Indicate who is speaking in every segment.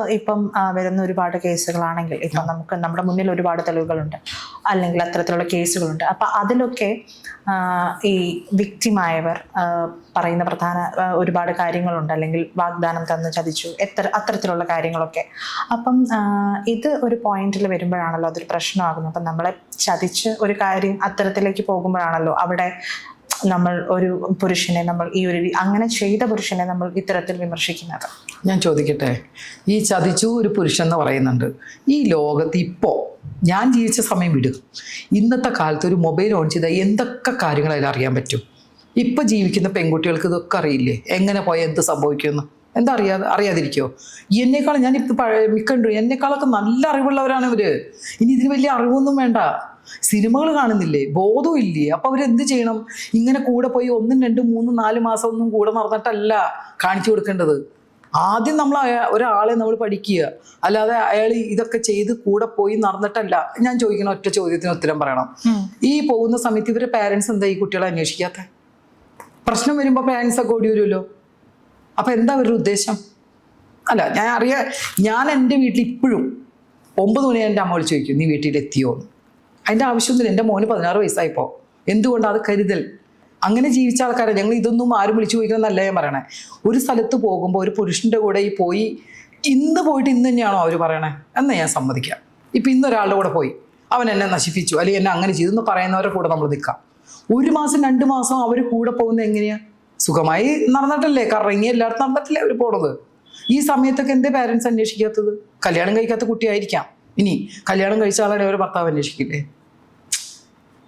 Speaker 1: ഇപ്പം വരുന്ന ഒരുപാട് കേസുകളാണെങ്കിൽ ഇപ്പം നമുക്ക് നമ്മുടെ മുന്നിൽ ഒരുപാട് തെളിവുകളുണ്ട്. അല്ലെങ്കിൽ അത്തരത്തിലുള്ള കേസുകളുണ്ട്. അപ്പം അതിലൊക്കെ ഈ വിക്റ്റിമായവർ പറയുന്ന പ്രധാന ഒരുപാട് കാര്യങ്ങളുണ്ട്. അല്ലെങ്കിൽ വാഗ്ദാനം തന്ന് ചതിച്ചു എത്ര അത്തരത്തിലുള്ള കാര്യങ്ങളൊക്കെ. അപ്പം ഇത് ഒരു പോയിന്റിൽ വരുമ്പോഴാണല്ലോ അതൊരു പ്രശ്നമാകുന്നത്. അപ്പം നമ്മളെ ചതിച്ച് ഒരു കാര്യം അത്തരത്തിലേക്ക് പോകുമ്പോഴാണല്ലോ അവിടെ നമ്മൾ ഒരു പുരുഷനെ നമ്മൾ ഈ ഒരു അങ്ങനെ ചെയ്ത പുരുഷനെ നമ്മൾ ഇത്തരത്തിൽ വിമർശിക്കുന്നത്.
Speaker 2: ഞാൻ ചോദിക്കട്ടെ? ഈ ചതിച്ചു ഒരു പുരുഷൻ എന്ന് പറയുന്നുണ്ട്. ഈ ലോകത്ത് ഇപ്പോൾ ഞാൻ ജീവിച്ച സമയം വിടും. ഇന്നത്തെ കാലത്ത് ഒരു മൊബൈൽ ഓൺ ചെയ്താൽ എന്തൊക്കെ കാര്യങ്ങൾ അതിൽ അറിയാൻ പറ്റും? ഇപ്പം ജീവിക്കുന്ന പെൺകുട്ടികൾക്ക് ഇതൊക്കെ അറിയില്ലേ? എങ്ങനെ പോയാൽ എന്ത് സംഭവിക്കുമെന്ന്? എന്താ അറിയാതെ അറിയാതിരിക്കുമോ എന്നെക്കാളും ഞാൻ മിക്കണ്ടു എന്നെക്കാളൊക്കെ നല്ല അറിവുള്ളവരാണ് ഇവർ ഇനി ഇതിന് വലിയ അറിവൊന്നും വേണ്ട. സിനിമകൾ കാണുന്നില്ലേ? ബോധവും ഇല്ലേ? അപ്പൊ അവരെന്ത് ചെയ്യണം? ഇങ്ങനെ കൂടെ പോയി ഒന്നും രണ്ടും മൂന്നും നാല് മാസം ഒന്നും കൂടെ നടന്നിട്ടല്ല കാണിച്ചു കൊടുക്കേണ്ടത്. ആദ്യം നമ്മൾ ഒരാളെ നമ്മൾ പഠിക്കുക. അല്ലാതെ അയാൾ ഇതൊക്കെ ചെയ്ത് കൂടെ പോയി നടന്നിട്ടല്ല. ഞാൻ ചോദിക്കുന്ന ഒറ്റ ചോദ്യത്തിന് ഉത്തരം പറയണം. ഈ പോകുന്ന സമയത്ത് ഇവരുടെ പാരൻസ് എന്താ ഈ കുട്ടികളെ അന്വേഷിക്കാത്ത? പ്രശ്നം വരുമ്പോൾ പാരൻസ് ഒക്കെ ഓടി വരുമല്ലോ. അപ്പൊ എന്താ അവരുടെ ഉദ്ദേശം? അല്ല ഞാൻ അറിയാ ഞാൻ എന്റെ വീട്ടിൽ ഇപ്പോഴും ഒമ്പത് മണി എന്റെ അമ്മ വിളിച്ച് ചോദിക്കും നീ വീട്ടിലെത്തിയോ എന്ന് അതിന്റെ ആവശ്യമൊന്നുമില്ല. എന്റെ മോന് പതിനാറ് വയസ്സായിപ്പോൾ എന്തുകൊണ്ട് അത് കരുതൽ? അങ്ങനെ ജീവിച്ച ആൾക്കാരെ. ഞങ്ങൾ ഇതൊന്നും ആരും വിളിച്ചു ചോദിക്കണമെന്നല്ല ഞാൻ പറയണേ. ഒരു സ്ഥലത്ത് പോകുമ്പോൾ ഒരു പുരുഷന്റെ കൂടെ ഈ പോയി ഇന്ന് പോയിട്ട് ഇന്ന് തന്നെയാണോ അവർ പറയണേ? എന്ന് ഞാൻ സമ്മതിക്കാം. ഇപ്പം ഇന്ന് ഒരാളുടെ കൂടെ പോയി. അവൻ എന്നെ നശിപ്പിച്ചു. അല്ലെങ്കിൽ എന്നെ അങ്ങനെ ചെയ്തു എന്ന് പറയുന്നവരുടെ കൂടെ നമ്മൾ നിൽക്കാം. ഒരു മാസം രണ്ട് മാസം അവർ കൂടെ പോകുന്നത് എങ്ങനെയാ? സുഖമായി നടന്നിട്ടല്ലേ? കറങ്ങി എല്ലായിടത്തും നടന്നിട്ടില്ലേ അവർ പോണത്? ഈ സമയത്തൊക്കെ എന്തേ പാരൻസ് അന്വേഷിക്കാത്തത്? കല്യാണം കഴിക്കാത്ത കുട്ടിയായിരിക്കാം. ഇനി കല്യാണം കഴിച്ച ആളാണ് അവർ ഭർത്താവ് അന്വേഷിക്കില്ലേ?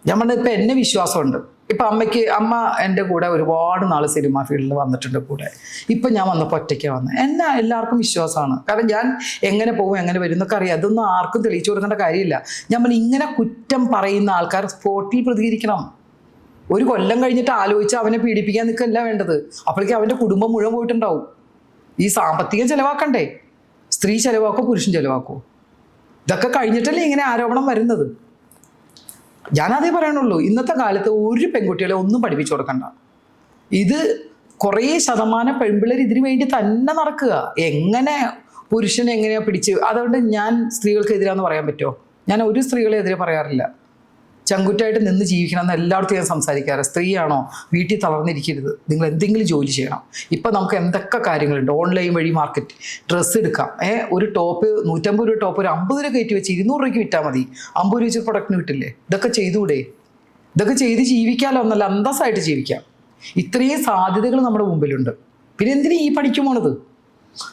Speaker 2: ഞാൻ പറഞ്ഞത് ഇപ്പം എന്നെ വിശ്വാസമുണ്ട്. ഇപ്പം അമ്മയ്ക്ക് അമ്മ എന്റെ കൂടെ ഒരുപാട് നാൾ സിനിമ ഫീൽഡിൽ വന്നിട്ടുണ്ട് കൂടെ. ഇപ്പം ഞാൻ വന്നപ്പോൾ ഒറ്റയ്ക്ക് വന്നത് എന്നെ എല്ലാവർക്കും വിശ്വാസമാണ്. കാരണം ഞാൻ എങ്ങനെ പോകും എങ്ങനെ വരും എന്നൊക്കെ അറിയാം. അതൊന്നും ആർക്കും തെളിയിച്ചു കൊടുക്കേണ്ട കാര്യമില്ല. ഞാൻ പറഞ്ഞു ഇങ്ങനെ കുറ്റം പറയുന്ന ആൾക്കാർ സ്പോട്ടിൽ പ്രതികരിക്കണം. ഒരു കൊല്ലം കഴിഞ്ഞിട്ട് ആലോചിച്ച് അവനെ പീഡിപ്പിക്കാൻ നിൽക്കല്ല വേണ്ടത്. അപ്പോഴേക്കും അവന്റെ കുടുംബം മുഴുവൻ പോയിട്ടുണ്ടാവും. ഈ സാമ്പത്തികം ചിലവാക്കണ്ടേ? സ്ത്രീ ചെലവാക്കോ പുരുഷൻ ചെലവാക്കോ? ഇതൊക്കെ കഴിഞ്ഞിട്ടല്ലേ ഇങ്ങനെ ആരോപണം വരുന്നത്? ഞാനതേ പറയണുള്ളൂ ഇന്നത്തെ കാലത്ത് ഒരു പെൺകുട്ടികളെ ഒന്നും പഠിപ്പിച്ചു കൊടുക്കണ്ട. ഇത് കുറേ ശതമാനം പെൺപിള്ളേർ ഇതിനു വേണ്ടി തന്നെ നടക്കുക. എങ്ങനെ പുരുഷനെ എങ്ങനെയാ പിടിച്ച് അതുകൊണ്ട് ഞാൻ സ്ത്രീകൾക്ക് എതിരാന്ന് പറയാൻ പറ്റുമോ? ഞാൻ ഒരു സ്ത്രീകളെ എതിരെ പറയാറില്ല. ചങ്കുറ്റായിട്ട് നിന്ന് ജീവിക്കണം എന്ന് എല്ലായിടത്തും ഞാൻ സംസാരിക്കാറ്. സ്ത്രീയാണോ വീട്ടിൽ തളർന്നിരിക്കരുത്. നിങ്ങൾ എന്തെങ്കിലും ജോലി ചെയ്യണം. ഇപ്പം നമുക്ക് എന്തൊക്കെ കാര്യങ്ങളുണ്ട്? ഓൺലൈൻ വഴി മാർക്കറ്റ്. ഡ്രസ്സ് എടുക്കാം. ഏ ഒരു ടോപ്പ് നൂറ്റമ്പത് രൂപ ടോപ്പ് ഒരു അമ്പത് രൂപ കയറ്റി വെച്ച് ഇരുന്നൂറ് രൂപയ്ക്ക് വിറ്റാൽ മതി. അമ്പത് രൂപ വെച്ച് പ്രൊഡക്റ്റിന് കിട്ടില്ലേ ഇതൊക്കെ ചെയ്തുകൂടെ? ഇതൊക്കെ ചെയ്ത് ജീവിക്കാമല്ലോ എന്നല്ല അന്തസ്സായിട്ട് ജീവിക്കാം. ഇത്രയും സാധ്യതകൾ നമ്മുടെ മുമ്പിലുണ്ട്. പിന്നെ എന്തിനാ ഈ പഠിക്കും പോണത്?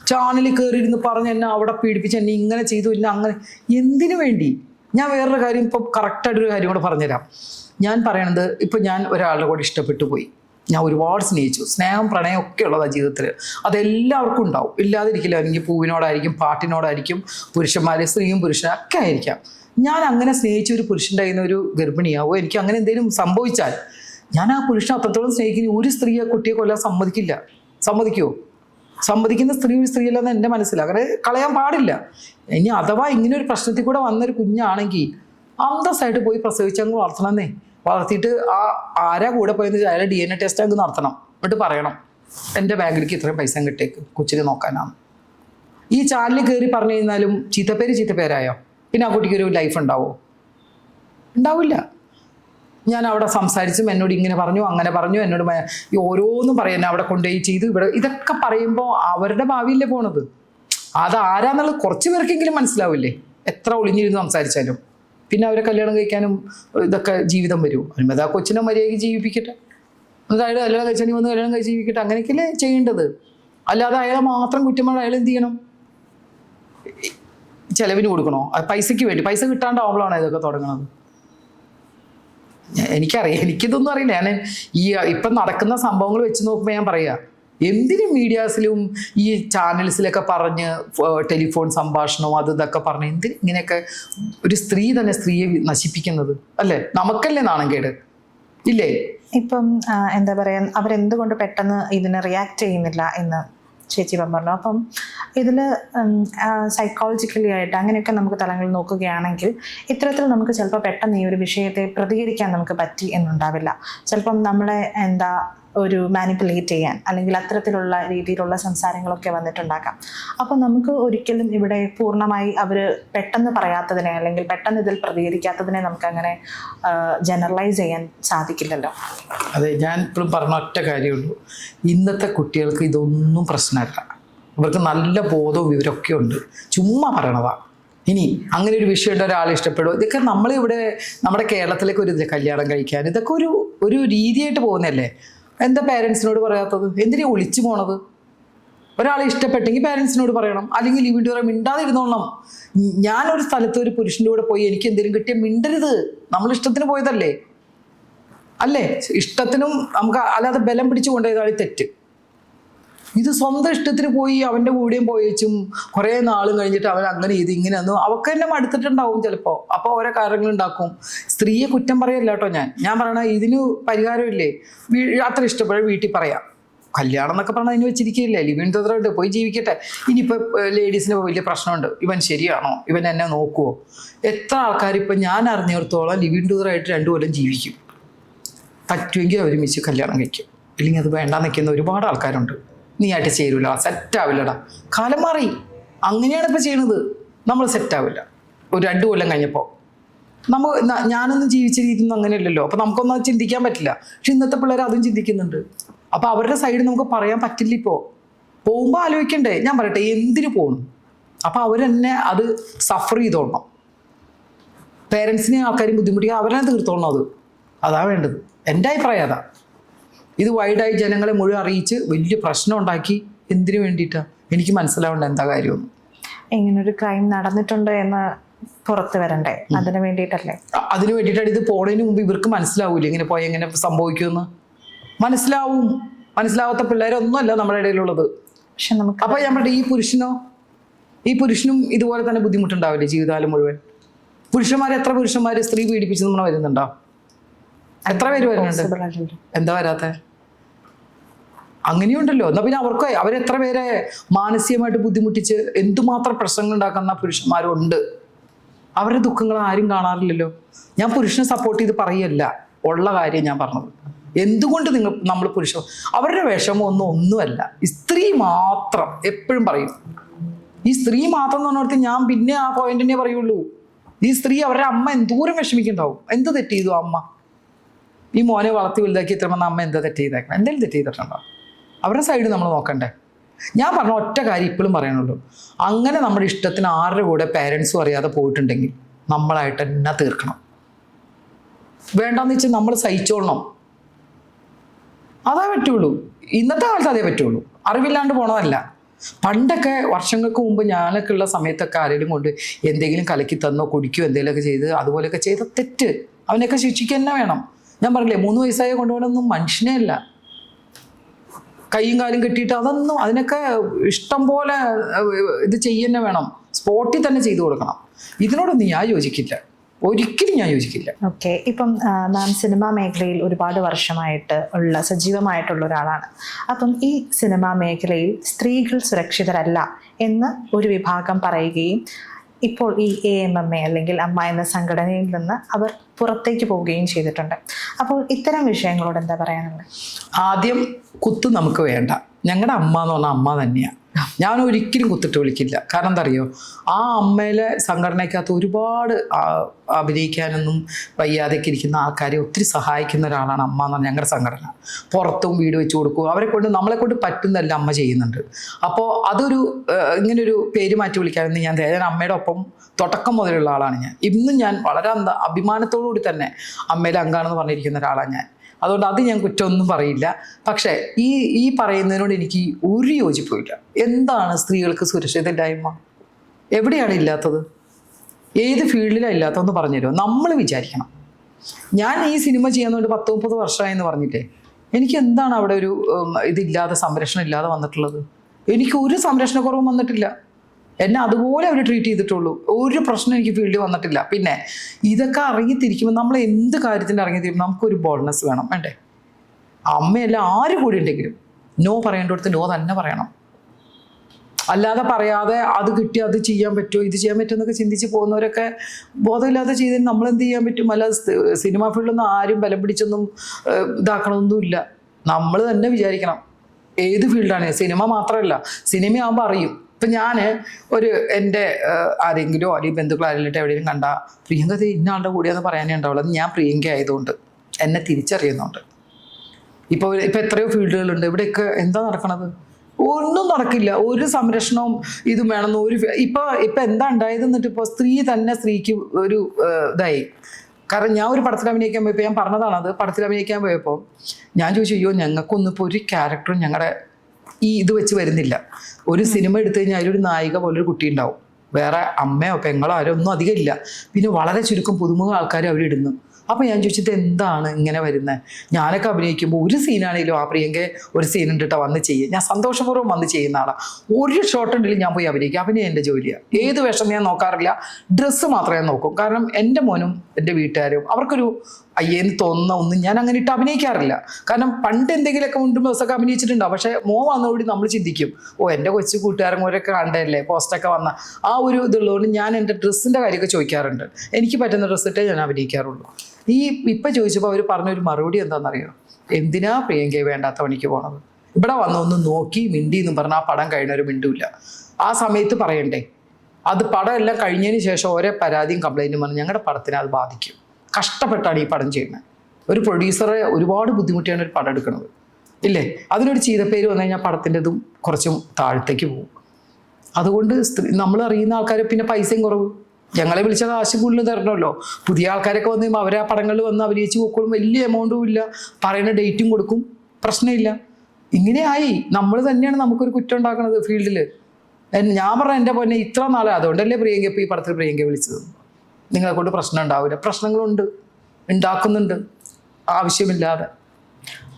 Speaker 2: ചാനലിൽ കയറിയിരുന്ന് പറഞ്ഞ് എന്നെ അവിടെ പീഡിപ്പിച്ച് എന്നെ ഇങ്ങനെ ചെയ്തു എന്നെ അങ്ങനെ. എന്തിനു വേണ്ടി? ഞാൻ വേറൊരു കാര്യം ഇപ്പോൾ കറക്റ്റായിട്ടൊരു കാര്യം കൂടെ പറഞ്ഞുതരാം. ഞാൻ പറയണത് ഇപ്പോൾ ഞാൻ ഒരാളുടെ കൂടെ ഇഷ്ടപ്പെട്ടു പോയി. ഞാൻ ഒരുപാട് സ്നേഹിച്ചു. സ്നേഹം പ്രണയം ഒക്കെ ഉള്ളതാണ് ജീവിതത്തിൽ അതെല്ലാവർക്കും ഉണ്ടാവും. ഇല്ലാതിരിക്കില്ല. എനിക്ക് പൂവിനോടായിരിക്കും പാട്ടിനോടായിരിക്കും പുരുഷന്മാരെ സ്ത്രീയും പുരുഷനും ഒക്കെ ആയിരിക്കാം. ഞാൻ അങ്ങനെ സ്നേഹിച്ച ഒരു പുരുഷന്റെ കയ്യിൽ ഒരു ഗർഭിണിയാവോ? എനിക്ക് അങ്ങനെ എന്തെങ്കിലും സംഭവിച്ചാൽ ഞാൻ ആ പുരുഷനെ അത്രത്തോളം സ്നേഹിക്കുന്ന ഒരു സ്ത്രീയെ കുട്ടിയെ കൊല്ലാൻ സമ്മതിക്കില്ല. സമ്മതിക്കുമോ സമ്മതിക്കുന്ന സ്ത്രീ ഒരു സ്ത്രീയല്ലെന്ന് എന്റെ മനസ്സിൽ. അവരെ കളയാൻ പാടില്ല. ഇനി അഥവാ ഇങ്ങനെ ഒരു പ്രശ്നത്തിൽ കൂടെ വന്നൊരു കുഞ്ഞാണെങ്കിൽ അന്തസ്സായിട്ട് പോയി പ്രസവിച്ചങ്ങ് വളർത്തണമെന്നേ വളർത്തിയിട്ട് ആ ആരാ കൂടെ പോയെന്ന് വെച്ചാൽ അയാളെ ഡി എൻ എ ടെസ്റ്റ് അങ്ങ് നടത്തണം. എന്നിട്ട് പറയണം എന്റെ ബാങ്കിലേക്ക് ഇത്രയും പൈസ കിട്ടേക്ക് കൊച്ചിനെ നോക്കാനാണ്. ഈ ചാനലിൽ കയറി പറഞ്ഞു കഴിഞ്ഞാലും ചീത്തപ്പേര് ചീത്തപ്പേരായോ? പിന്നെ ആ കുട്ടിക്ക് ഒരു ലൈഫ് ഉണ്ടാവോ? ഉണ്ടാവില്ല. ഞാൻ അവിടെ സംസാരിച്ചും എന്നോട് ഇങ്ങനെ പറഞ്ഞു അങ്ങനെ പറഞ്ഞു എന്നോട് ഈ ഓരോന്നും പറയാൻ അവിടെ കൊണ്ടുപോയി ചെയ്തു. ഇവിടെ ഇതൊക്കെ പറയുമ്പോൾ അവരുടെ ഭാവിയില്ലേ പോണത്? അത് ആരാന്നുള്ളത് കുറച്ച് പേർക്കെങ്കിലും മനസ്സിലാവില്ലേ? എത്ര ഒളിഞ്ഞിരുന്ന് സംസാരിച്ചാലും. പിന്നെ അവരെ കല്യാണം കഴിക്കാനും ഇതൊക്കെ ജീവിതം വരും. അനുമതി കൊച്ചിനെ മര്യാദയ്ക്ക് ജീവിപ്പിക്കട്ടെ. അതായത് കല്യാണം കഴിച്ചാൽ വന്ന് കല്യാണം കഴിച്ച് ജീവിക്കട്ടെ. അങ്ങനെയൊക്കെയല്ലേ ചെയ്യേണ്ടത്. അല്ലാതെ അയാളെ മാത്രം കുറ്റം പറഞ്ഞാൽ അയാൾ എന്ത് ചെയ്യണം? ചെലവിന് കൊടുക്കണോ? പൈസയ്ക്ക് വേണ്ടി. പൈസ കിട്ടാണ്ടാവുമ്പോഴാണ് ഇതൊക്കെ തുടങ്ങുന്നത് എനിക്കറിയാം. എനിക്കിതൊന്നും അറിയില്ല. ഞാൻ ഈ ഇപ്പം നടക്കുന്ന സംഭവങ്ങൾ വെച്ച് നോക്കുമ്പോൾ ഞാൻ പറയാ എന്തിനും മീഡിയാസിലും ഈ ചാനൽസിലൊക്കെ പറഞ്ഞ് ടെലിഫോൺ സംഭാഷണവും അത് ഇതൊക്കെ പറഞ്ഞ് എന്തിനും ഇങ്ങനെയൊക്കെ ഒരു സ്ത്രീ തന്നെ സ്ത്രീയെ നശിപ്പിക്കുന്നത്? അല്ലേ? നമുക്കല്ലേ നാണംകേട് ഇല്ലേ?
Speaker 1: ഇപ്പം എന്താ പറയാ അവരെന്തുകൊണ്ട് പെട്ടെന്ന് ഇതിന് റിയാക്ട് ചെയ്യുന്നില്ല എന്ന് ചേച്ചി പറഞ്ഞു. അപ്പം ഇതിൽ സൈക്കോളജിക്കലി ആയിട്ട് അങ്ങനെയൊക്കെ നമുക്ക് തലങ്ങളിൽ നോക്കുകയാണെങ്കിൽ ഇത്തരത്തിൽ നമുക്ക് ചിലപ്പോൾ പെട്ടെന്ന് ഈ ഒരു വിഷയത്തെ പ്രതികരിക്കാൻ നമുക്ക് പറ്റി എന്നുണ്ടാവില്ല. ചിലപ്പം നമ്മളെ എന്താ ഒരു മാനിപ്പുലേറ്റ് ചെയ്യാൻ അല്ലെങ്കിൽ അത്തരത്തിലുള്ള രീതിയിലുള്ള സംസാരങ്ങളൊക്കെ വന്നിട്ടുണ്ടാക്കാം. അപ്പോൾ നമുക്ക് ഒരിക്കലും ഇവിടെ പൂർണമായി അവർ പെട്ടെന്ന് പറയാത്തതിനെ അല്ലെങ്കിൽ പെട്ടെന്ന് ഇതിൽ പ്രതികരിക്കാത്തതിനെ നമുക്ക് അങ്ങനെ ജനറലൈസ് ചെയ്യാൻ സാധിക്കില്ലല്ലോ.
Speaker 2: അതെ ഞാൻ ഇപ്പോഴും പറഞ്ഞ ഒറ്റ കാര്യമുള്ളൂ. ഇന്നത്തെ കുട്ടികൾക്ക് ഇതൊന്നും പ്രശ്നമല്ല. അവർക്ക് നല്ല ബോധവും ഇവരൊക്കെ ഉണ്ട്. ചുമ്മാ പറയണതാ. ഇനി അങ്ങനെ ഒരു വിഷയമുണ്ട് ഒരാളെ ഇഷ്ടപ്പെടും ഇതൊക്കെ നമ്മളിവിടെ നമ്മുടെ കേരളത്തിലേക്ക് ഒരു കല്യാണം കഴിക്കാൻ ഇതൊക്കെ ഒരു ഒരു രീതിയായിട്ട് പോകുന്നതല്ലേ? എന്താ പേരൻസിനോട് പറയാത്തത്? എന്തിനാ ഒളിച്ചു പോണത്? ഒരാളെ ഇഷ്ടപ്പെട്ടെങ്കിൽ പാരൻസിനോട് പറയണം. അല്ലെങ്കിൽ ഈ പറയാം മിണ്ടാതിരുന്നോളണം. ഞാനൊരു സ്ഥലത്ത് ഒരു പുരുഷന്റെ കൂടെ പോയി എനിക്ക് എന്തെങ്കിലും കിട്ടിയ മിണ്ടരുത്. നമ്മൾ ഇഷ്ടത്തിന് പോയതല്ലേ? അല്ലേ? ഇഷ്ടത്തിനും നമുക്ക് അല്ലാതെ ബലം പിടിച്ചു കൊണ്ടുപോയതാണ് തെറ്റ്. ഇത് സ്വന്തം ഇഷ്ടത്തിന് പോയി അവന്റെ കൂടെയും പോയേച്ചും കുറേ നാളും കഴിഞ്ഞിട്ട് അവൻ അങ്ങനെ ചെയ്ത് ഇങ്ങനെ ഒന്നും അവൾക്ക് തന്നെ മടുത്തിട്ടുണ്ടാവും ചിലപ്പോൾ അപ്പോൾ ഓരോ കാര്യങ്ങൾ ഉണ്ടാക്കും. സ്ത്രീയെ കുറ്റം പറയല്ല കേട്ടോ ഞാൻ. ഞാൻ പറയണ ഇതിന് പരിഹാരമില്ലേ അത്ര ഇഷ്ടപ്പെടാൻ വീട്ടിൽ പറയാം. കല്യാണം എന്നൊക്കെ പറഞ്ഞാൽ അതിന് വെച്ചിരിക്കില്ലേ ലിവിൻ തൊതറുണ്ട് പോയി ജീവിക്കട്ടെ. ഇനിയിപ്പോൾ ലേഡീസിന് വലിയ പ്രശ്നമുണ്ട്. ഇവൻ ശരിയാണോ? ഇവൻ എന്നെ നോക്കുമോ എത്ര ആൾക്കാർ ഇപ്പം ഞാൻ അറിഞ്ഞിടത്തോളം ലിവിൻ ടുതറായിട്ട് രണ്ടു കൊല്ലം ജീവിക്കും. പറ്റുമെങ്കിൽ ഒരുമിച്ച് കല്യാണം കഴിക്കും. ഇല്ലെങ്കിൽ അത് വേണ്ടാന്ന് നിൽക്കുന്ന ഒരുപാട് ആൾക്കാരുണ്ട്. നീ ആയിട്ട് ചേരൂല. സെറ്റ് ആവില്ലടാ. കാലം മാറി. അങ്ങനെയാണ് ഇപ്പം ചെയ്യണത്. നമ്മൾ സെറ്റ് ആവില്ല. ഒരു രണ്ടു കൊല്ലം കഴിഞ്ഞപ്പോൾ നമ്മൾ ഞാനൊന്നും ജീവിച്ച രീതിയൊന്നും അങ്ങനെയല്ലല്ലോ. അപ്പം നമുക്കൊന്നും ചിന്തിക്കാൻ പറ്റില്ല. പക്ഷെ ഇന്നത്തെ പിള്ളേർ അതും ചിന്തിക്കുന്നുണ്ട്. അപ്പം അവരുടെ സൈഡ് നമുക്ക് പറയാൻ പറ്റില്ല ഇപ്പോൾ പോകുമ്പോൾ ആലോചിക്കണ്ടേ. ഞാൻ പറയട്ടെ എന്തിനു പോകണം അപ്പം അവരെന്നെ അത് സഫർ ചെയ്തോളണം. പേരൻസിനെ ആൾക്കാരും ബുദ്ധിമുട്ടിക്കുക അവരെ തീർത്തോളണം അത്. അതാ വേണ്ടത്. എന്റെ അഭിപ്രായം അതാ. ഇത് വൈഡായി ജനങ്ങളെ മുഴുവൻ അറിയിച്ച് വലിയ പ്രശ്നം ഉണ്ടാക്കി എന്തിനു വേണ്ടിയിട്ടാണ് എനിക്ക് മനസ്സിലാവേണ്ട എന്താ കാര്യമൊന്നും
Speaker 1: ഇങ്ങനൊരു ക്രൈം നടന്നിട്ടുണ്ട് എന്ന് പുറത്ത് വരണ്ടേ? അതിന് വേണ്ടിയിട്ടല്ലേ?
Speaker 2: അതിനു വേണ്ടിയിട്ടാണ് ഇത് പോണതിന് മുമ്പ് ഇവർക്ക് മനസ്സിലാവൂല? ഇങ്ങനെ പോയി എങ്ങനെ സംഭവിക്കുമെന്ന്. മനസ്സിലാവും. മനസ്സിലാവാത്ത പിള്ളേരൊന്നും അല്ല നമ്മുടെ ഇടയിലുള്ളത്.
Speaker 1: പക്ഷെ നമുക്ക്
Speaker 2: അപ്പൊ ഞാൻ പറയട്ടെ ഈ പുരുഷനോ? ഈ പുരുഷനും ഇതുപോലെ തന്നെ ബുദ്ധിമുട്ടുണ്ടാവില്ലേ ജീവിതകാലം മുഴുവൻ? പുരുഷന്മാരെ എത്ര പുരുഷന്മാര് സ്ത്രീ പീഡിപ്പിച്ച് നമ്മൾ വരുന്നുണ്ടോ? എത്ര പേര് വരുന്നുണ്ട്? എന്താ വരാത്തെ? അങ്ങനെയുണ്ടല്ലോ. എന്നാ പിന്നെ അവർക്ക് അവരെത്ര പേരെ മാനസികമായിട്ട് ബുദ്ധിമുട്ടിച്ച് എന്തുമാത്രം പ്രശ്നങ്ങൾ ഉണ്ടാക്കുന്ന പുരുഷന്മാരുണ്ട്? അവരുടെ ദുഃഖങ്ങൾ ആരും കാണാറില്ലല്ലോ. ഞാൻ പുരുഷനെ സപ്പോർട്ട് ചെയ്ത് പറയല്ല. ഉള്ള കാര്യം ഞാൻ പറഞ്ഞത്. എന്തുകൊണ്ട് നിങ്ങൾ നമ്മൾ പുരുഷ അവരുടെ വിഷമം ഒന്നും ഒന്നുമല്ല. ഈ സ്ത്രീ മാത്രം എപ്പോഴും പറയും. ഈ സ്ത്രീ മാത്രം എന്ന് പറഞ്ഞിടത്ത് ഞാൻ പിന്നെ ആ പോയിന്റിനെ പറയുള്ളൂ. ഈ സ്ത്രീ അവരുടെ അമ്മ എന്തോരം വിഷമിക്കുന്നുണ്ടാവും. എന്ത് തെറ്റ് ചെയ്തു അമ്മ? ഈ മോനെ വളർത്തി വലുതാക്കി ഇത്രമെന്ന അമ്മ എന്താ തെറ്റ് ചെയ്തേക്കണം? എന്തെങ്കിലും തെറ്റ് ചെയ്തിട്ടുണ്ടോ? അവരുടെ സൈഡ് നമ്മൾ നോക്കണ്ടേ? ഞാൻ പറഞ്ഞ ഒറ്റ കാര്യം ഇപ്പോഴും പറയണുള്ളൂ. അങ്ങനെ നമ്മുടെ ഇഷ്ടത്തിന് ആരുടെ കൂടെ പേരൻസും അറിയാതെ പോയിട്ടുണ്ടെങ്കിൽ നമ്മളായിട്ട് തന്നെ തീർക്കണം? വേണ്ടെന്ന് വെച്ചാൽ നമ്മൾ സഹിച്ചോളണം. അതേ പറ്റുള്ളൂ. ഇന്നത്തെ കാലത്ത് അതേ പറ്റുള്ളൂ. അറിവില്ലാണ്ട് പോണതല്ല. പണ്ടൊക്കെ വർഷങ്ങൾക്ക് മുമ്പ് ഞാനൊക്കെ ഉള്ള സമയത്തൊക്കെ ആരെങ്കിലും കൊണ്ട് എന്തെങ്കിലും കലക്കി തന്നോ കുടിക്കോ എന്തെങ്കിലുമൊക്കെ ചെയ്ത് അതുപോലെയൊക്കെ ചെയ്ത തെറ്റ്. അവനെയൊക്കെ ശിക്ഷിക്കുക തന്നെ വേണം. ഞാൻ പറഞ്ഞില്ലേ മൂന്ന് വയസ്സായ കൊണ്ടുപോകണമെന്നും മനുഷ്യനെ അല്ല. കൈയും കാലും കെട്ടിയിട്ട് അതൊന്നും അതിനൊക്കെ ഇഷ്ടം പോലെ ഇത് ചെയ്യുന്നെ വേണം. സ്പോട്ടിൽ തന്നെ ചെയ്തു കൊടുക്കണം. ഇതിനോടൊന്നും ഞാൻ യോജിക്കില്ല. ഒരിക്കലും ഞാൻ യോജിക്കില്ല.
Speaker 1: ഓക്കെ. ഇപ്പം മാം സിനിമാ മേഖലയിൽ ഒരുപാട് വർഷമായിട്ട് ഉള്ള സജീവമായിട്ടുള്ള ഒരാളാണ്. അപ്പം ഈ സിനിമാ മേഖലയിൽ സ്ത്രീകൾ സുരക്ഷിതരല്ല എന്ന് ഒരു വിഭാഗം പറയുകയും ഇപ്പോൾ ഈ എ എം എം എ അല്ലെങ്കിൽ അമ്മ എന്ന സംഘടനയിൽ നിന്ന് അവർ പുറത്തേക്ക് പോവുകയും ചെയ്തിട്ടുണ്ട്. അപ്പോൾ ഇത്തരം വിഷയങ്ങളോട് എന്താ പറയാനുള്ളത്?
Speaker 2: ആദ്യം കുത്ത് നമുക്ക് വേണ്ട. ഞങ്ങളുടെ അമ്മ എന്ന് പറഞ്ഞാൽ അമ്മ തന്നെയാണ് ഞാൻ ഒരിക്കലും കുത്തിട്ട് വിളിക്കില്ല. കാരണം എന്താ അറിയോ ആ അമ്മയിലെ സംഘടനയ്ക്കകത്ത് ഒരുപാട് അഭിനയിക്കാനൊന്നും വയ്യാതെയൊക്കെ ഇരിക്കുന്ന ആൾക്കാരെ ഒത്തിരി സഹായിക്കുന്ന ഒരാളാണ് അമ്മ എന്ന് പറഞ്ഞാൽ ഞങ്ങളുടെ സംഘടന. പുറത്തും വീട് വെച്ച് കൊടുക്കും. അവരെ കൊണ്ട് നമ്മളെ കൊണ്ട് പറ്റുന്നല്ല അമ്മ ചെയ്യുന്നുണ്ട്. അപ്പോൾ അതൊരു ഇങ്ങനൊരു പേര് മാറ്റി വിളിക്കാമെന്ന് ഞാൻ ഞാൻ അമ്മയുടെ ഒപ്പം തുടക്കം മുതലുള്ള ആളാണ് ഞാൻ. ഇന്നും ഞാൻ വളരെ അഭിമാനത്തോടു കൂടി തന്നെ അമ്മയിലെ അംഗാണെന്ന് പറഞ്ഞിരിക്കുന്ന ഒരാളാണ് ഞാൻ. അതുകൊണ്ട് അത് ഞാൻ കുറ്റമൊന്നും പറയില്ല. പക്ഷേ ഈ ഈ പറയുന്നതിനോട് എനിക്ക് ഒരു യോജിപ്പുമില്ല. എന്താണ് സ്ത്രീകൾക്ക് സുരക്ഷിതയില്ലായ്മ എവിടെയാണ് ഇല്ലാത്തത്? ഏത് ഫീൽഡിലാണ് ഇല്ലാത്തതെന്ന് പറഞ്ഞുതരുമോ നമ്മൾ വിചാരിക്കണം. ഞാൻ ഈ സിനിമ ചെയ്യുന്നതുകൊണ്ട് പത്ത് മുപ്പത് വർഷമായെന്ന് പറഞ്ഞില്ലേ? എനിക്ക് എന്താണ് അവിടെ ഒരു ഇതില്ലാതെ സംരക്ഷണം ഇല്ലാതെ വന്നിട്ടുള്ളത്? എനിക്ക് ഒരു സംരക്ഷണക്കുറവും വന്നിട്ടില്ല. എന്നെ അതുപോലെ അവർ ട്രീറ്റ് ചെയ്തിട്ടുള്ളൂ. ഒരു പ്രശ്നം എനിക്ക് ഫീൽഡിൽ വന്നിട്ടില്ല. പിന്നെ ഇതൊക്കെ ഇറങ്ങിത്തിരിക്കുമ്പോൾ നമ്മൾ എന്ത് കാര്യത്തിന്റെ ഇറങ്ങിത്തിരിക്കും നമുക്കൊരു ബോൾനെസ് വേണം. വേണ്ടേ? അമ്മയല്ല ആര് കൂടി ഉണ്ടെങ്കിലും. നോ പറയേണ്ടടുത്ത് നോ തന്നെ പറയണം. അല്ലാതെ പറയാതെ അത് കിട്ടി അത് ചെയ്യാൻ പറ്റുമോ? ഇത് ചെയ്യാൻ പറ്റുമോ എന്നൊക്കെ ചിന്തിച്ച് പോകുന്നവരൊക്കെ ബോധമില്ലാതെ ചെയ്തതിന് നമ്മൾ എന്ത് ചെയ്യാൻ പറ്റും? അല്ലാതെ സിനിമ ഫീൽഡൊന്നും ആരും ബലം പിടിച്ചൊന്നും ഇതാക്കണമൊന്നുമില്ല നമ്മൾ തന്നെ വിചാരിക്കണം. ഏത് ഫീൽഡാണ് സിനിമ മാത്രമല്ല. സിനിമയാകുമ്പോൾ അറിയും. ഇപ്പം ഞാൻ ഒരു എന്റെ ആരെങ്കിലും അല്ലെങ്കിൽ ബന്ധുക്കൾ ആരെങ്കിലും എവിടെയെങ്കിലും കണ്ട പ്രിയങ്ക ഇന്ന ആളുടെ കൂടെയാന്ന് പറയാനേ ഉണ്ടാവുള്ളൂ. അത് ഞാൻ പ്രിയങ്ക ആയതുകൊണ്ട് എന്നെ തിരിച്ചറിയുന്നുണ്ട്. ഇപ്പോൾ ഇപ്പം എത്രയോ ഫീൽഡുകളുണ്ട്. ഇവിടെയൊക്കെ എന്താ നടക്കണത്? ഒന്നും നടക്കില്ല. ഒരു സംരക്ഷണവും ഇതും വേണമെന്ന് ഒരു ഇപ്പൊ ഇപ്പൊ എന്താ ഉണ്ടായത് എന്നിട്ട് ഇപ്പോൾ സ്ത്രീ തന്നെ സ്ത്രീക്ക് ഒരു ഇതായി. കാരണം ഞാൻ ഒരു പടത്തിൽ അഭിനയിക്കാൻ പോയപ്പോൾ ഞാൻ പറഞ്ഞതാണ് അത് പടത്തിൽ അഭിനയിക്കാൻ പോയപ്പോൾ ഞാൻ ചോദിച്ചു അയ്യോ ഞങ്ങൾക്കൊന്നും ഇപ്പോൾ ഒരു ക്യാരക്ടറും ഞങ്ങളുടെ ഈ ഇത് വെച്ച് വരുന്നില്ല. ഒരു സിനിമ എടുത്തു കഴിഞ്ഞാൽ അതിലൊരു നായിക പോലൊരു കുട്ടി ഉണ്ടാവും. വേറെ അമ്മയോ പെങ്ങളോ ആരോ ഒന്നും അധികം ഇല്ല. പിന്നെ വളരെ ചുരുക്കം പുതുമുഖ ആൾക്കാർ അവരിടുന്നു അപ്പോൾ ഞാൻ ചോദിച്ചത് എന്താണ് ഇങ്ങനെ വരുന്നത് ഞാനൊക്കെ അഭിനയിക്കുമ്പോൾ ഒരു സീനാണെങ്കിലും ആ പ്രിയങ്ക ഒരു സീൻ ഉണ്ടിട്ട് വന്ന് ചെയ്യും. ഞാൻ സന്തോഷപൂർവം വന്ന് ചെയ്യുന്ന ആളാണ് ഒരു ഷോട്ട് ഉണ്ടെങ്കിലും ഞാൻ പോയി അഭിനയിക്കും. അഭിനയം എന്റെ ജോലിയാണ് ഏത് വേഷം ഞാൻ നോക്കാറില്ല. ഡ്രസ്സ് മാത്രമേ നോക്കും. കാരണം എന്റെ മോനും എന്റെ വീട്ടുകാരും അവർക്കൊരു അയ്യേന്ന് തോന്നുന്ന ഒന്നും ഞാൻ അങ്ങനെ ഇട്ട് അഭിനയിക്കാറില്ല. കാരണം പണ്ട് എന്തെങ്കിലുമൊക്കെ മുണ്ടും ദിവസമൊക്കെ അഭിനയിച്ചിട്ടുണ്ടാവും. പക്ഷേ മോ വന്നോടി നമ്മൾ ചിന്തിക്കും ഓ എന്റെ കൊച്ചു കൂട്ടുകാരൻ കൂടെയൊക്കെ കണ്ടല്ലേ പോസ്റ്റൊക്കെ വന്ന ആ ഒരു ഇതുള്ളതുകൊണ്ട് ഞാൻ എന്റെ ഡ്രസ്സിന്റെ കാര്യമൊക്കെ ചോദിക്കാറുണ്ട്. എനിക്ക് പറ്റുന്ന ഡ്രസ്സ് ഇട്ടേ ഞാൻ അഭിനയിക്കാറുള്ളൂ. ഈ ഇപ്പം ചോദിച്ചപ്പോൾ അവർ പറഞ്ഞൊരു മറുപടി എന്താണെന്നറിയോ? എന്തിനാ പ്രിയങ്കയെ വേണ്ടാത്ത പണിക്ക് പോണത്? ഇവിടെ വന്ന് ഒന്ന് നോക്കി മിണ്ടി എന്ന് പറഞ്ഞാൽ ആ പടം കഴിഞ്ഞൊരു മിണ്ടുമില്ല ആ സമയത്ത് പറയണ്ടേ അത് പടം എല്ലാം കഴിഞ്ഞതിന് ശേഷം ഓരോ പരാതിയും കംപ്ലൈന്റും പറഞ്ഞ് ഞങ്ങളുടെ പടത്തിനെ അത് ബാധിക്കും. കഷ്ടപ്പെട്ടാണ് ഈ പടം ചെയ്യുന്നത്. ഒരു പ്രൊഡ്യൂസറെ ഒരുപാട് ബുദ്ധിമുട്ടിയാണ് ഒരു പടം എടുക്കുന്നത്. ഇല്ലേ? അതിനൊരു ചീതപ്പേര് വന്നു കഴിഞ്ഞാൽ പടത്തിന്റെ ഇതും കുറച്ചും താഴത്തേക്ക് പോകും. അതുകൊണ്ട് നമ്മൾ അറിയുന്ന ആൾക്കാർ പിന്നെ പൈസയും കുറവ്. ഞങ്ങളെ വിളിച്ച കാശ് കൂടുതൽ തരണമല്ലോ. പുതിയ ആൾക്കാരൊക്കെ വന്ന് അവരെ ആ പടങ്ങളിൽ വന്ന് അഭിനയിച്ച് പോക്കോളും. വലിയ എമൗണ്ടും ഇല്ല. പറയുന്ന ഡേറ്റും കൊടുക്കും. പ്രശ്നമില്ല. ഇങ്ങനെ ആയി. നമ്മൾ തന്നെയാണ് നമുക്കൊരു കുറ്റം ഉണ്ടാക്കുന്നത് ഫീൽഡിൽ ഞാൻ പറഞ്ഞ എന്റെ പൊന്നെ ഇത്ര നാളെ അതുകൊണ്ടല്ലേ പ്രിയങ്ക ഇപ്പോൾ ഈ പടത്തിൽ പ്രിയങ്ക വിളിച്ചത്. നിങ്ങളെ കൊണ്ട് പ്രശ്നം ഉണ്ടാവില്ല. പ്രശ്നങ്ങളുണ്ട്. ഉണ്ടാക്കുന്നുണ്ട്. ആവശ്യമില്ലാതെ.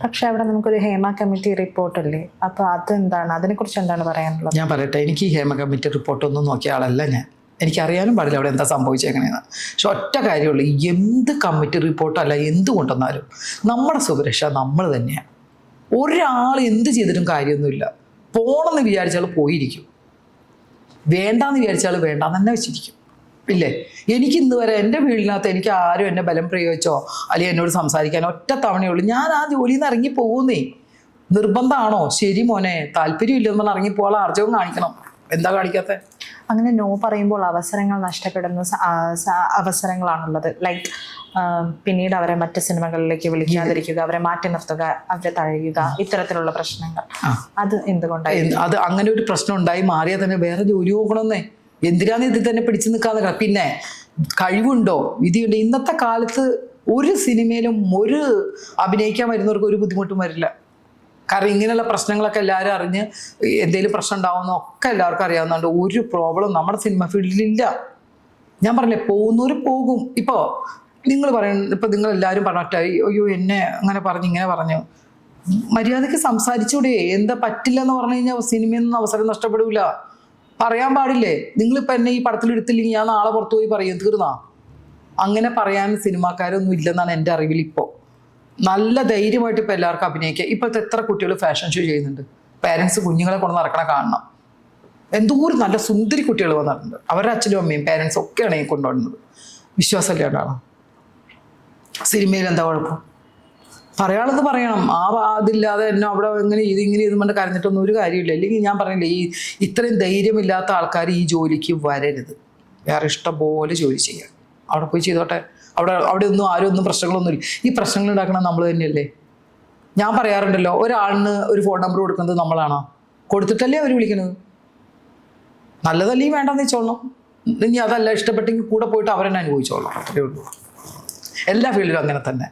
Speaker 1: പക്ഷെ അവിടെ നമുക്കൊരു ഹേമ കമ്മിറ്റി റിപ്പോർട്ട് റിപ്പോർട്ടല്ലേ? അപ്പൊ അതെന്താണ്? അതിനെക്കുറിച്ച് എന്താണ് പറയാനുള്ളത്?
Speaker 2: ഞാൻ പറയട്ടെ എനിക്ക് ഈ ഹേമ കമ്മിറ്റി റിപ്പോർട്ട് ഒന്നും നോക്കിയ ആളല്ല ഞാൻ. എനിക്കറിയാനും പാടില്ല അവിടെ എന്താ സംഭവിച്ചേക്കണേന്ന്. പക്ഷെ ഒറ്റ കാര്യമുള്ളൂ എന്ത് കമ്മിറ്റി റിപ്പോർട്ടല്ല എന്ത് കൊണ്ടുവന്നാലും നമ്മുടെ സുരക്ഷ നമ്മൾ തന്നെയാണ് ഒരാൾ എന്ത് ചെയ്തിട്ടും കാര്യമൊന്നുമില്ല. പോണെന്ന് വിചാരിച്ചാൽ പോയിരിക്കും. വേണ്ടാന്ന് വിചാരിച്ചാൽ വേണ്ടാന്ന് തന്നെ വെച്ചിരിക്കും. ഇല്ലേ? എനിക്ക് ഇന്ന് വരെ എന്റെ വീടിനകത്ത് എനിക്ക് ആരും എന്നെ ബലം പ്രയോഗിച്ചോ? അല്ലെങ്കിൽ എന്നോട് സംസാരിക്കാൻ ഒറ്റ തവണയുള്ളൂ ഞാൻ ആ ജോലിയിൽ നിന്ന് ഇറങ്ങി പോകുന്നേ. നിർബന്ധമാണോ ശരി മോനെ താല്പര്യമില്ലെന്ന് പറഞ്ഞ് ഇറങ്ങി പോകാൻ ആർജവും കാണിക്കണം. എന്താ കാണിക്കാത്ത?
Speaker 1: അങ്ങനെ നോ പറയുമ്പോൾ അവസരങ്ങൾ നഷ്ടപ്പെടുന്ന അവസരങ്ങളാണുള്ളത്. ലൈക്ക് പിന്നീട് അവരെ മറ്റു സിനിമകളിലേക്ക് വിളിക്കാതിരിക്കുക അവരെ മാറ്റി നിർത്തുക അവരെ തഴയുക ഇത്തരത്തിലുള്ള പ്രശ്നങ്ങൾ. അത് എന്തുകൊണ്ടായി
Speaker 2: അത് അങ്ങനെ ഒരു പ്രശ്നം ഉണ്ടായി മാറിയാൽ തന്നെ വേറെ ജോലി നോക്കണമെന്നേ എന്തിനാന്ന് ഇതിൽ തന്നെ പിടിച്ചു നിൽക്കാതെ പിന്നെ കഴിവുണ്ടോ? വിധിയുണ്ടോ? ഇന്നത്തെ കാലത്ത് ഒരു സിനിമയിലും ഒരു അഭിനയിക്കാൻ വരുന്നവർക്ക് ഒരു ബുദ്ധിമുട്ടും വരില്ല. കാരണം ഇങ്ങനെയുള്ള പ്രശ്നങ്ങളൊക്കെ എല്ലാവരും അറിഞ്ഞ് എന്തെങ്കിലും പ്രശ്നം ഉണ്ടാവുന്ന ഒക്കെ എല്ലാവർക്കും അറിയാവുന്നതുകൊണ്ട് ഒരു പ്രോബ്ലം നമ്മുടെ സിനിമ ഫീൽഡിലില്ല ഞാൻ പറഞ്ഞില്ലേ പോകുന്നവർ പോകും. ഇപ്പോൾ നിങ്ങൾ പറയുന്നത് ഇപ്പം നിങ്ങൾ എല്ലാവരും പറഞ്ഞിട്ട് അയ്യോ എന്നെ അങ്ങനെ പറഞ്ഞു ഇങ്ങനെ പറഞ്ഞു. മര്യാദയ്ക്ക് സംസാരിച്ചൂടെ. എന്താ പറ്റില്ല എന്ന് പറഞ്ഞു കഴിഞ്ഞാൽ സിനിമയിൽ നിന്ന് അവസരം നഷ്ടപ്പെടില്ല പറയാൻ പാടില്ലേ? നിങ്ങൾ നിങ്ങളിപ്പോൾ എന്നെ ഈ പടത്തിൽ എടുത്തില്ലെങ്കിൽ ഞാൻ നാളെ പുറത്തു പോയി പറയും തീർന്നാ അങ്ങനെ പറയാൻ സിനിമാക്കാരൊന്നും ഇല്ലെന്നാണ് എന്റെ അറിവിൽ ഇപ്പോൾ നല്ല ധൈര്യമായിട്ട് ഇപ്പോൾ എല്ലാവർക്കും അഭിനയിക്കുക ഇപ്പോഴത്തെ എത്ര കുട്ടികൾ ഫാഷൻ ഷോ ചെയ്യുന്നുണ്ട്? പാരൻസ് കുഞ്ഞുങ്ങളെ കൊണ്ട് നടക്കണ കാണണം. എന്തോരം നല്ല സുന്ദരി കുട്ടികൾ വന്നിട്ടുണ്ട്. അവരുടെ അച്ഛനും അമ്മയും പാരൻസും ഒക്കെയാണ് ഈ കൊണ്ടുവരുന്നത്. വിശ്വാസമില്ലാണ്ടാണ് സിനിമയിൽ എന്താ കുഴപ്പം? പറയാനുള്ളത് പറയണം. ആ അതില്ലാതെ എന്നെ അവിടെ ഇങ്ങനെ ഇത് ഇങ്ങനെ ഇത് കൊണ്ട് കരഞ്ഞിട്ടൊന്നും ഒരു കാര്യമില്ല. അല്ലെങ്കിൽ ഞാൻ പറഞ്ഞില്ലേ ഈ ഇത്രയും ധൈര്യമില്ലാത്ത ആൾക്കാർ ഈ ജോലിക്ക് വരരുത്. വേറെ ഇഷ്ടം പോലെ ജോലി ചെയ്യാം. അവിടെ പോയി ചെയ്തോട്ടെ. അവിടെ അവിടെ ഒന്നും ആരും ഒന്നും പ്രശ്നങ്ങളൊന്നും ഇല്ല. ഈ പ്രശ്നങ്ങൾ ഉണ്ടാക്കണം നമ്മൾ തന്നെയല്ലേ? ഞാൻ പറയാറുണ്ടല്ലോ ഒരാളിന് ഒരു ഫോൺ നമ്പർ കൊടുക്കുന്നത് നമ്മളാണോ? കൊടുത്തിട്ടല്ലേ അവർ വിളിക്കുന്നത്? നല്ലതല്ലേ വേണ്ടെന്ന് വെച്ചോളണം. ഇനി അതല്ല ഇഷ്ടപ്പെട്ടെങ്കിൽ കൂടെ പോയിട്ട് അവരെന്നെ അനുഭവിച്ചോളണം. അത്രയേ ഉള്ളൂ. എല്ലാ ഫീൽഡിലും അങ്ങനെ തന്നെ.